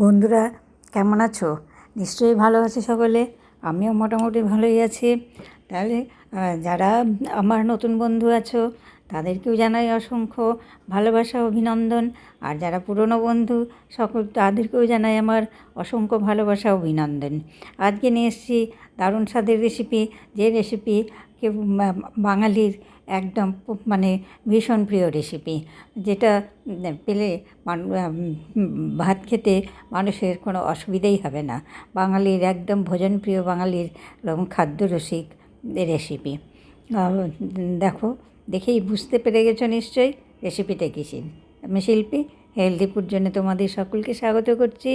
বন্ধুরা, কেমন আছো? নিশ্চয়ই ভালো আছে সকলে। আমিও মোটামুটি ভালোই আছি। তাহলে যারা আমার নতুন বন্ধু আছো তাদেরকেও জানাই অসংখ্য ভালোবাসা, অভিনন্দন। আর যারা পুরনো বন্ধু, সকল তাদেরকেও জানাই আমার অসংখ্য ভালোবাসা, অভিনন্দন। আজকে নিয়ে এসেছি দারুণ স্বাদের রেসিপি যে রেসিপি কে বাঙালির একদম মানে ভীষণ প্রিয় রেসিপি যেটা পেলে ভাত খেতে মানুষের কোনো অসুবিধাই হবে না। বাঙালির একদম ভোজনপ্রিয় বাঙালির এরকম খাদ্য রসিক রেসিপি দেখো দেখেই বুঝতে পেরে গেছো নিশ্চয়ই? রেসিপিটা কিসিন আমি শিল্পী, হেলদি ফুড জন্য তোমাদের সকলকে স্বাগত করছি।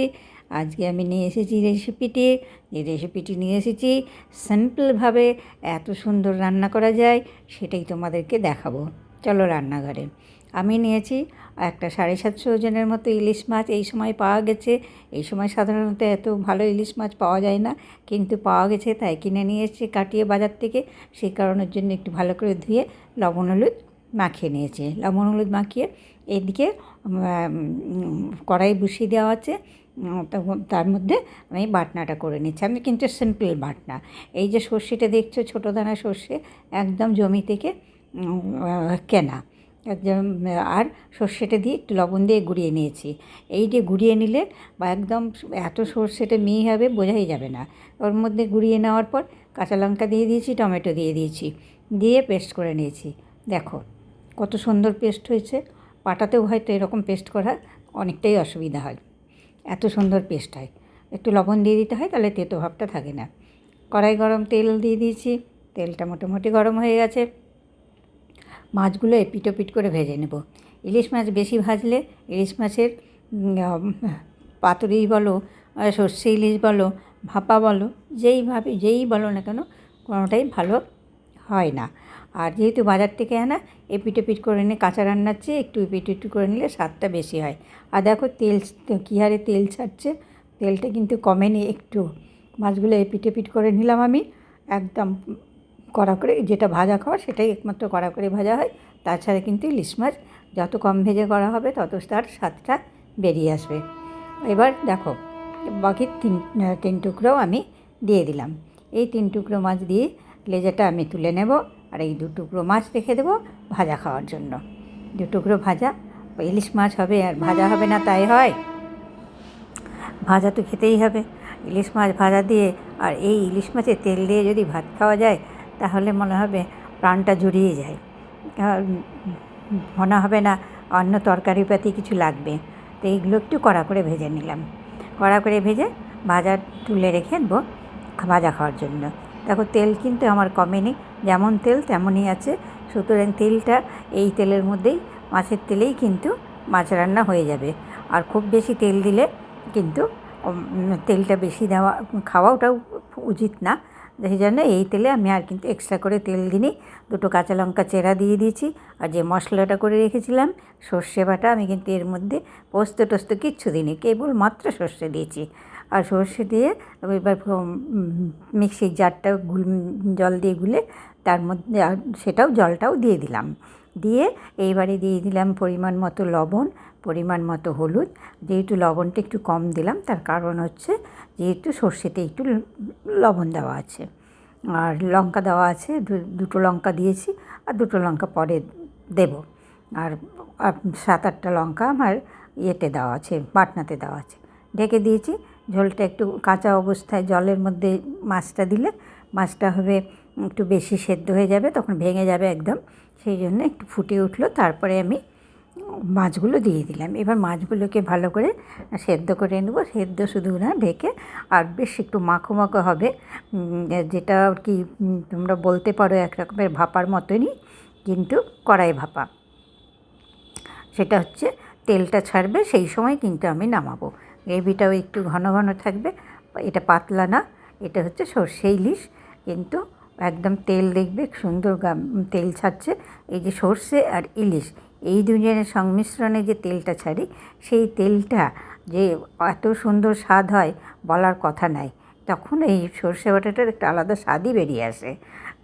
আজকে আমি নিয়ে এসেছি রেসিপিটি। এই রেসিপিটি নিয়ে এসেছি সিম্পলভাবে এত সুন্দর রান্না করা যায়, সেটাই তোমাদেরকে দেখাবো। চলো রান্নাঘরে। আমি নিয়েছি। একটা সাড়ে সাতশো ওজনের মতো ইলিশ মাছ এই সময় পাওয়া গেছে। এই সময় সাধারণত এত ভালো ইলিশ মাছ পাওয়া যায় না, কিন্তু পাওয়া গেছে, তাই কিনে নিয়ে এসেছি কাটিয়ে বাজার থেকে। সেই কারণের জন্য একটু ভালো করে ধুয়ে লবণ হলুদ মাখিয়ে নিয়েছি। লবণ হলুদ মাখিয়ে এদিকে কড়াই বসিয়ে দেওয়া আছে। তার মধ্যে আমি বাটনাটা করে নিচ্ছি। আমি কিন্তু সিম্পল বাটনা। এই যে সর্ষেটা দেখছ, ছোটো দানা সর্ষে একদম জমি থেকে কেনা। একদম, আর সর্ষেটা দিয়ে একটু লবণ দিয়ে গুঁড়িয়ে নিয়েছি। এই যে গুঁড়িয়ে নিলে বা একদম এত সর্ষেটা মিহি হবে বোঝাই যাবে না। ওর মধ্যে গুঁড়িয়ে নেওয়ার পর কাঁচা লঙ্কা দিয়ে দিয়েছি, টমেটো দিয়ে দিয়েছি। দিয়ে পেস্ট করে নিয়েছি। দেখো কত সুন্দর পেস্ট হয়েছে। পাটাতেও হয়তো এরকম পেস্ট করা অনেকটাই অসুবিধা হয়। এত সুন্দর পেস্ট হয়। একটু লবণ দিয়ে দিতে হয়, তাহলে তেতো ভাবটা থাকে না। কড়াই গরম তেল দিয়ে দিয়েছি। তেলটা মোটামুটি গরম হয়ে গেছে। মাছগুলো এপিট ওপিট করে ভেজে নেব। ইলিশ মাছ বেশি ভাজলে ইলিশ মাছের পাতুরি বলো সর্ষে ইলিশ বলো, ভাপা বলো যেইভাবে যেই বলো না কেন, কোনোটাই ভালো হয় না। আর যেহেতু বাজার থেকে আনা এপিট ওপিট করে নিয়ে কাঁচা রান্নার চেয়ে একটু এপিট একটু করে নিলে স্বাদটা বেশি হয়। আর দেখো তেল, কী হারে তেল ছাড়ছে, তেলটা কিন্তু কমেনি একটু। মাছগুলো এপিট ওপিট করে নিলাম আমি, একদম কড়া করে, যেটা ভাজা খাওয়ার সেটাই একমাত্র কড়া করে ভাজা হয়। তাছাড়া কিন্তু ইলিশ মাছ যত কম ভেজে করা হবে তত তার স্বাদটা বেরিয়ে আসবে। এবার দেখো, বাকি তিন তিন টুকরোও আমি দিয়ে দিলাম। এই তিন টুকরো মাছ দিয়ে লেজাটা আমি তুলে নেব আর এই দু টুকরো মাছ রেখে দেবো ভাজা খাওয়ার জন্য। দু টুকরো ভাজা, ইলিশ মাছ হবে আর ভাজা হবে না তাই হয়। ভাজা তো খেতেই হবে। ইলিশ মাছ ভাজা দিয়ে আর এই ইলিশ মাছের তেল দিয়ে যদি ভাত খাওয়া যায় তাহলে মনে হবে প্রাণটা জুড়িয়ে যায়। মনে হবে না অন্য তরকারি পাতি কিছু লাগবে। তো এইগুলো একটু কড়া করে ভেজে নিলাম। কড়া করে ভেজে ভাজা তুলে রেখে দেবো ভাজা খাওয়ার জন্য। দেখো তেল কিন্তু আমার কমেনি, যেমন তেল তেমনই আছে। সুতরাং তেলটা এই তেলের মধ্যেই, মাছের তেলেই কিন্তু মাছ রান্না হয়ে যাবে। আর খুব বেশি তেল দিলে কিন্তু তেলটা বেশি দেওয়া খাওয়া ওটাও উচিত না। সেই জন্য এই তেলে আমি আর কিন্তু এক্সট্রা করে তেল দিইনি। দুটো কাঁচা লঙ্কা চেরা দিয়ে দিয়েছি। আর যে মশলাটা করে রেখেছিলাম, সর্ষে বাটা, আমি কিন্তু এর মধ্যে পোস্ত টোস্ত কিচ্ছু দিইনি, কেবল মাত্র সর্ষে দিয়েছি। আর সর্ষে দিয়ে এবার মিক্সির জারটা জল দিয়ে গুলে তার মধ্যে সেটাও জলটাও দিয়ে দিলাম। দিয়ে এইবারে দিয়ে দিলাম পরিমাণ মতো লবণ পরিমাণ মতো হলুদ, যেহেতু লবণটা একটু কম দিলাম, তার কারণ হচ্ছে যেহেতু সর্ষেতে একটু লবণ দেওয়া আছে। আর লঙ্কা দেওয়া আছে দুটো লঙ্কা দিয়েছি, আর দুটো লঙ্কা পরে দেব। আর সাত আটটা লঙ্কা আমার ইয়েতে দেওয়া আছে, বাটনাতে দেওয়া আছে। ঢেকে দিয়েছি, ঝোলটা একটু কাঁচা অবস্থায় জলের মধ্যে মাছটা দিলে মাছটা হবে একটু বেশি সেদ্ধ হয়ে যাবে, তখন ভেঙে যাবে একদম। সেই জন্য একটু ফুটে উঠল, তারপরে আমি মাছগুলো দিয়ে দিলাম। এবার মাছগুলোকে ভালো করে সেদ্ধ করে নেব। সেদ্ধ শুধু না, ঢেকে আর বেশ একটু মাখো মাখো হবে। যেটা আর কি তোমরা বলতে পারো এক রকমের ভাপার মতনই, কিন্তু কড়াই ভাপা। সেটা হচ্ছে তেলটা ছাড়বে, সেই সময় কিন্তু আমি নামাবো। গ্রেভিটাও একটু ঘন ঘন থাকবে। এটা পাতলা না, এটা হচ্ছে সর্ষে ইলিশ। কিন্তু একদম তেল দেখবে, সুন্দর তেল ছাড়ছে। এই যে সর্ষে আর ইলিশ এই দুজনের সংমিশ্রণে যে তেলটা ছাড়ি, সেই তেলটা যে এত সুন্দর স্বাদ হয় বলার কথা নাই। তখন এই সর্ষে বাটাটার একটা আলাদা স্বাদই বেরিয়ে আসে।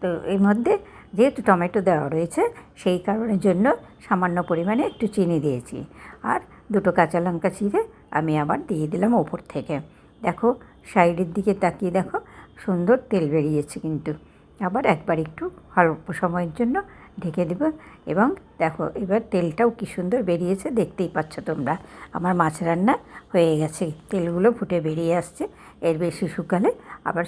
তো এর মধ্যে যেহেতু টমেটো দেওয়া রয়েছে, সেই কারণের জন্য সামান্য পরিমাণে একটু চিনি দিয়েছি। আর দুটো কাঁচা লঙ্কা চিড়ে আমি আবার দিয়ে দিলাম ওপর থেকে। দেখো, সাইডের দিকে তাকিয়ে দেখো, সুন্দর তেল বেরিয়েছে কিন্তু। আবার একবার একটু অল্প সময়ের জন্য ঢেকে দেবো এবং দেখো এবার তেলটাও কি সুন্দর বেরিয়েছে, দেখতেই পাচ্ছ তোমরা। আমার মাছ রান্না হয়ে গেছে, তেলগুলো ফুটে বেরিয়ে আসছে। এর বেশি শুকালে আবার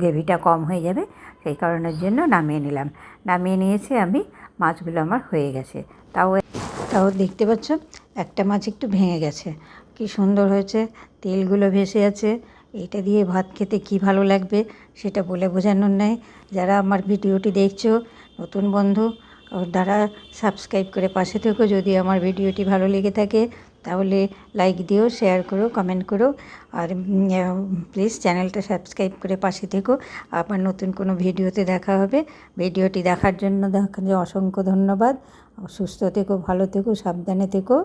গ্রেভিটা কম হয়ে যাবে, সেই কারণের জন্য নামিয়ে নিলাম। নামিয়ে নিয়েছি আমি, মাছগুলো আমার হয়ে গেছে। তাও তাও দেখতে পাচ্ছ, একটা মাছ একটু ভেঙে গেছে। কি সুন্দর হয়েছে, তেলগুলো ভেসে আছে। এটা দিয়ে ভাত খেতে কি ভালো লাগবে, সেটা বলে বোঝানোর নেই। যারা আমার ভিডিওটি দেখছ নতুন বন্ধু দ্বারা সাবস্ক্রাইব করে পাশে থেকো। যদি আমার ভিডিওটি ভালো লেগে থাকে, তাহলে লাইক দিও শেয়ার করো কমেন্ট করো। আর প্লিজ চ্যানেলটা সাবস্ক্রাইব করে পাশে থেকো। আবার নতুন কোনো ভিডিওতে দেখা হবে। ভিডিওটি দেখার জন্য দেখা অসংখ্য ধন্যবাদ। সুস্থ থেকো, ভালো থেকো, সাবধানে থেকো।